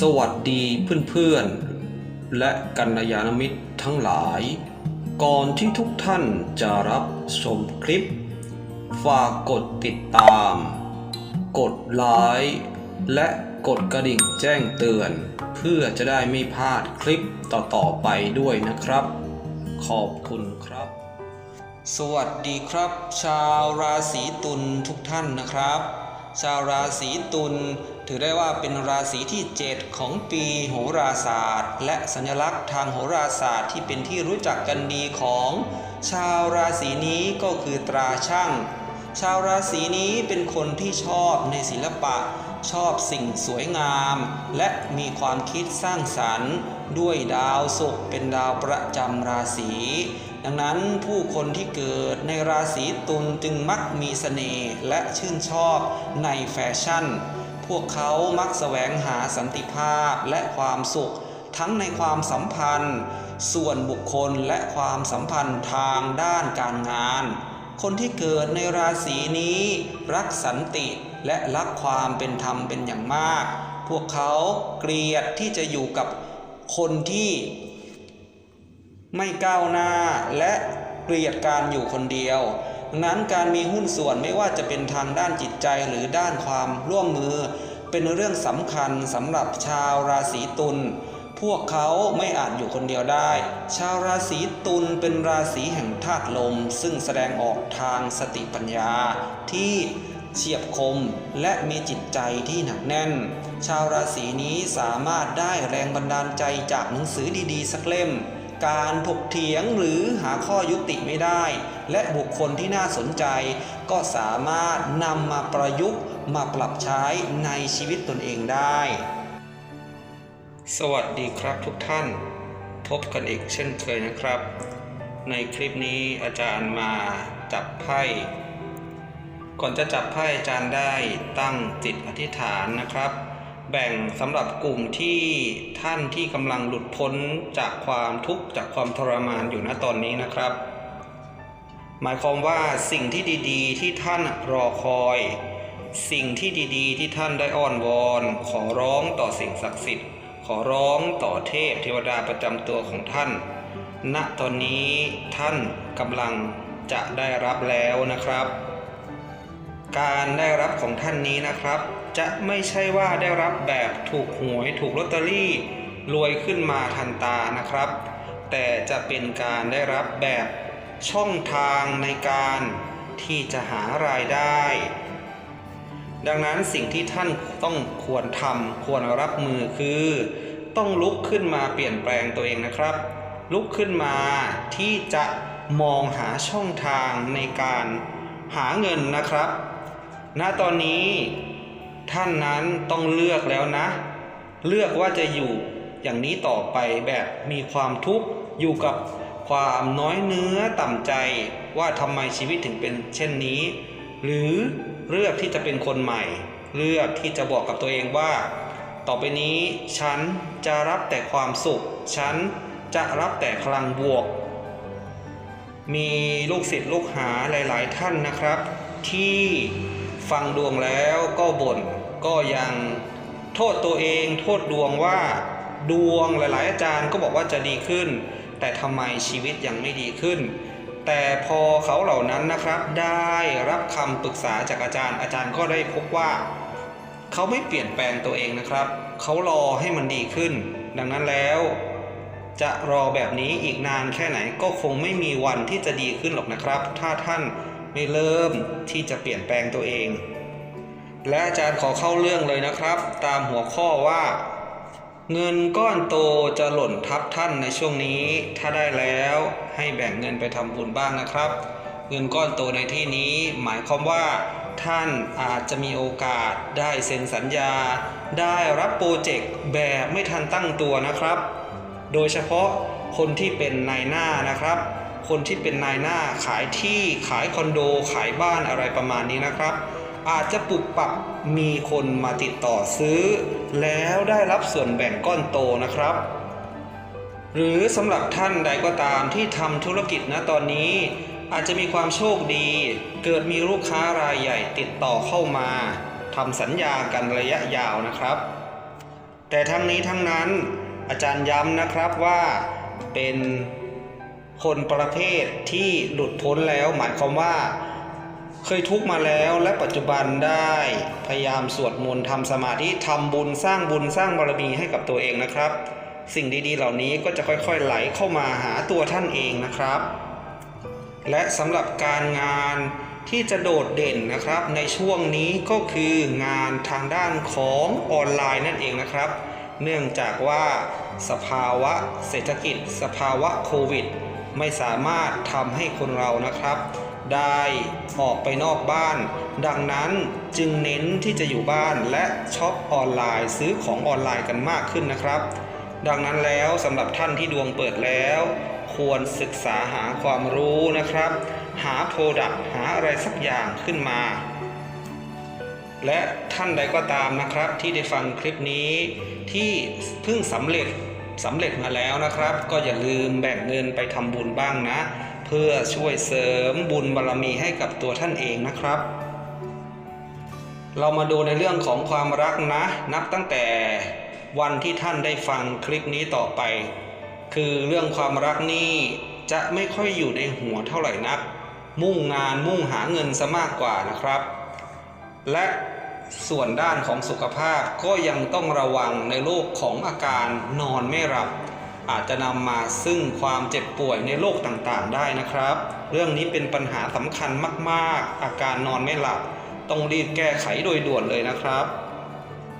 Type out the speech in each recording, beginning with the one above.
สวัสดีเพื่อนๆ และกัลยาณมิตรทั้งหลาย ก่อนที่ทุกท่านจะรับชมคลิป ฝากกดติดตาม กดไลค์และกดกระดิ่งแจ้งเตือน เพื่อจะได้ไม่พลาดคลิปต่อๆไปด้วยนะครับ ขอบคุณครับ สวัสดีครับ ชาวราศีตุลทุกท่านนะครับ ชาวราศีตุล ถือได้ว่าเป็นราศีที่ 7 ของปีโหราศาสตร์ และสัญลักษณ์ทางโหราศาสตร์ที่เป็นที่รู้จักกันดีของ ชาวราศีนี้ก็คือตราช่าง ชาวราศีนี้เป็นคนที่ชอบในศิลปะ ชอบสิ่งสวยงาม และมีความคิดสร้างสรรค์ ด้วยดาวศุกร์เป็นดาวประจำราศีดังนั้นผู้คนที่เกิดในราศีตุลจึงมักมีเสน่ห์และชื่นชอบในแฟชั่น พวกเขามักแสวงหาสันติภาพและความสุข ทั้งในความสัมพันธ์ ส่วนบุคคลและความสัมพันธ์ทางด้านการงาน คนที่เกิดในราศีนี้ รักสันติและรักความเป็นธรรมเป็นอย่างมาก พวกเขาเกลียดที่จะอยู่กับคนที่ไม่ก้าวหน้าและเกลียดการอยู่คนเดียว ดังนั้นการมีหุ้นส่วนไม่ว่าจะเป็นทางด้านจิตใจหรือด้านความร่วมมือ เป็นเรื่องสำคัญสำหรับชาวราศีตุลพวกเขาไม่อาจอยู่คนเดียวได้ ชาวราศีตุลเป็นราศีแห่งธาตุลม ซึ่งแสดงออกทางสติปัญญาที่เฉียบคมและมีจิตใจที่หนักแน่น ชาวราศีนี้สามารถได้แรงบันดาลใจจากหนังสือดีๆ สักเล่ม การถกเถียงหรือหาข้อยุติไม่ได้ และบุคคลที่น่าสนใจ ก็สามารถนำมาประยุกต์มาปรับใช้ในชีวิตตนเองได้ สวัสดีครับทุกท่าน พบกันอีกเช่นเคยนะครับ ในคลิปนี้อาจารย์มาจับไพ่ก่อนจะจับไพ่อาจารย์ได้ตั้งจิตอธิษฐานนะครับ แบ่งสำหรับกลุ่มที่ท่านที่กำลังหลุดพ้นจากความทุกข์จากความทรมานอยู่ณตอนนี้นะครับ หมายความว่าสิ่งที่ดีๆ ที่ท่านรอคอย สิ่งที่ดีๆ ที่ท่านได้อ้อนวอน ขอร้องต่อสิ่งศักดิ์สิทธิ์ ขอร้องต่อเทพเทวดาประจำตัวของท่าน ณตอนนี้ท่านกำลังจะได้รับแล้วนะครับ การได้รับของท่านนี้นะครับ จะไม่ใช่ว่าได้รับแบบถูกหวยถูกลอตเตอรี่ รวยขึ้นมาทันตานะครับ แต่จะเป็นการได้รับแบบช่องทางในการที่จะหารายได้ ดังนั้นสิ่งที่ท่านต้องควรทำควรรับมือคือ ต้องลุกขึ้นมาเปลี่ยนแปลงตัวเองนะครับ ลุกขึ้นมาที่จะมองหาช่องทางในการหาเงินนะครับ ณตอนนี้ท่านนั้นต้องเลือกแล้วนะ เลือกว่าจะอยู่อย่างนี้ต่อไปแบบมีความทุกข์อยู่กับความน้อยเนื้อต่ำใจว่าทำไมชีวิตถึงเป็นเช่นนี้ หรือเลือกที่จะเป็นคนใหม่ เลือกที่จะบอกกับตัวเองว่า ต่อไปนี้ฉันจะรับแต่ความสุข ฉันจะรับแต่พลังบวก มีลูกศิษย์ลูกหาหลาย ๆ ท่านนะครับ ที่ ฟังดวงแล้วก็บ่นก็ยังโทษตัวเอง โทษดวงว่าดวงหลาย ๆ อาจารย์ก็บอกว่าจะดีขึ้น แต่ทำไมชีวิตยังไม่ดีขึ้น แต่พอเขาเหล่านั้นนะครับ ได้รับคำปรึกษาจากอาจารย์ อาจารย์ก็ได้พบว่า เขาไม่เปลี่ยนแปลงตัวเองนะครับ เขารอให้มันดีขึ้น ดังนั้นแล้วจะรอแบบนี้อีกนานแค่ไหนก็คงไม่มีวันที่จะดีขึ้นหรอกนะครับ ถ้าท่าน ไม่เริ่มที่จะเปลี่ยนแปลงตัวเอง และอาจารย์ขอเข้าเรื่องเลยนะครับ ตามหัวข้อว่า เงินก้อนโตจะหล่นทับท่านในช่วงนี้ ถ้าได้แล้วให้แบ่งเงินไปทำบุญบ้างนะครับ เงินก้อนโตในที่นี้ หมายความว่า ท่านอาจจะมีโอกาสได้เซ็นสัญญา ได้รับโปรเจกต์แบบไม่ทันตั้งตัวนะครับ โดยเฉพาะคนที่เป็นนายหน้านะครับ คนที่เป็นนายหน้าขายที่ขายคอนโด ขายบ้านอะไรประมาณนี้นะครับ อาจจะปรับปรับมีคนมาติดต่อซื้อ แล้วได้รับส่วนแบ่งก้อนโตนะครับ หรือสำหรับท่านใดก็ตามที่ทำธุรกิจนะตอนนี้ อาจจะมีความโชคดี เกิดมีลูกค้ารายใหญ่ติดต่อเข้ามาทำสัญญากันระยะยาวนะครับ แต่ทั้งนี้ทั้งนั้นอาจารย์ย้ำนะครับว่าเป็น คนประเภทที่หลุดพ้นแล้วหมายความว่า เคยทุกมาแล้วและปัจจุบันได้พยายามสวดมนต์ทำสมาธิทำบุญสร้างบุญสร้างบารมีให้กับตัวเองนะครับ สิ่งดีๆ เหล่านี้ก็จะค่อยๆไหลเข้ามาหาตัวท่านเองนะครับ และสำหรับการงานที่จะโดดเด่นนะครับ ในช่วงนี้ก็คืองานทางด้านของออนไลน์นั่นเองนะครับ เนื่องจากว่าสภาวะเศรษฐกิจ สภาวะโควิด ไม่สามารถทำให้คนเรานะครับ ได้ออกไปนอกบ้าน ดังนั้นจึงเน้นที่จะอยู่บ้านและช็อปออนไลน์ซื้อของออนไลน์กันมากขึ้นนะครับ ดังนั้นแล้วสำหรับท่านที่ดวงเปิดแล้ว ควรศึกษาหาความรู้นะครับ หาโปรดักต์หาอะไรสักอย่างขึ้นมาและท่านใดก็ตามนะครับที่ได้ฟังคลิปนี้ที่เพิ่งสำเร็จ สำเร็จมาแล้วนะครับ ก็อย่าลืมแบ่งเงินไปทำบุญบ้างนะ เพื่อช่วยเสริมบุญบารรมีให้กับตัวท่านเองนะครับ เรามาดูในเรื่องของความรักนะ นับตั้งแต่วันที่ท่านได้ฟังคลิปนี้ต่อไป คือเรื่องความรักนี่จะไม่ค่อยอยู่ในหัวเท่าไหร่นัก มุ่งงานมุ่งหาเงินซะมากกว่านะครับ และ ส่วนด้านของสุขภาพก็ยังต้องระวังในโรคของอาการนอนไม่หลับ อาจจะนำมาซึ่งความเจ็บป่วยในโรคต่างๆ ได้นะครับ เรื่องนี้เป็นปัญหาสำคัญมากๆ อาการนอนไม่หลับ ต้องรีบแก้ไขโดยด่วนเลยนะครับ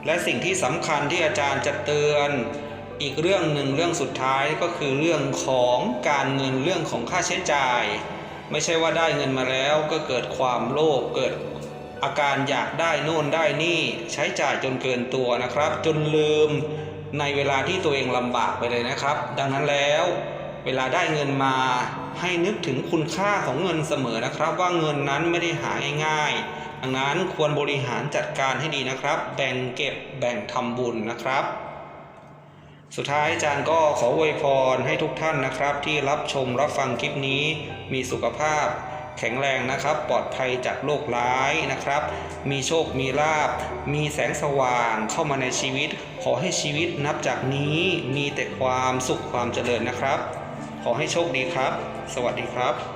และสิ่งที่สำคัญที่อาจารย์จะเตือน อีกเรื่องหนึ่งเรื่องสุดท้ายก็คือเรื่องของการเงินเรื่องของค่าใช้จ่าย ไม่ใช่ว่าได้เงินมาแล้วก็เกิดความโลภเกิด อาการอยากได้โน่นได้นี่ใช้จ่ายจนเกินตัวนะครับ จนลืมในเวลาที่ตัวเองลำบากไปเลยนะครับ ดังนั้นแล้ว เวลาได้เงินมาให้นึกถึงคุณค่าของเงินเสมอนะครับ ว่าเงินนั้นไม่ได้หาง่ายๆดังนั้นควรบริหารจัดการให้ดีนะครับ แบ่งเก็บแบ่งทำบุญนะครับ สุดท้ายอาจารย์ก็ขออวยพรให้ทุกท่านนะครับ ที่รับชมรับฟังคลิปนี้มีสุขภาพ แข็งแรงนะครับ ปลอดภัยจากโรคร้ายนะครับ มีโชคมีลาบ มีแสงสว่างเข้ามาในชีวิต ขอให้ชีวิตนับจากนี้มีแต่ความสุขความเจริญนะครับ ขอให้โชคดีครับ สวัสดีครับ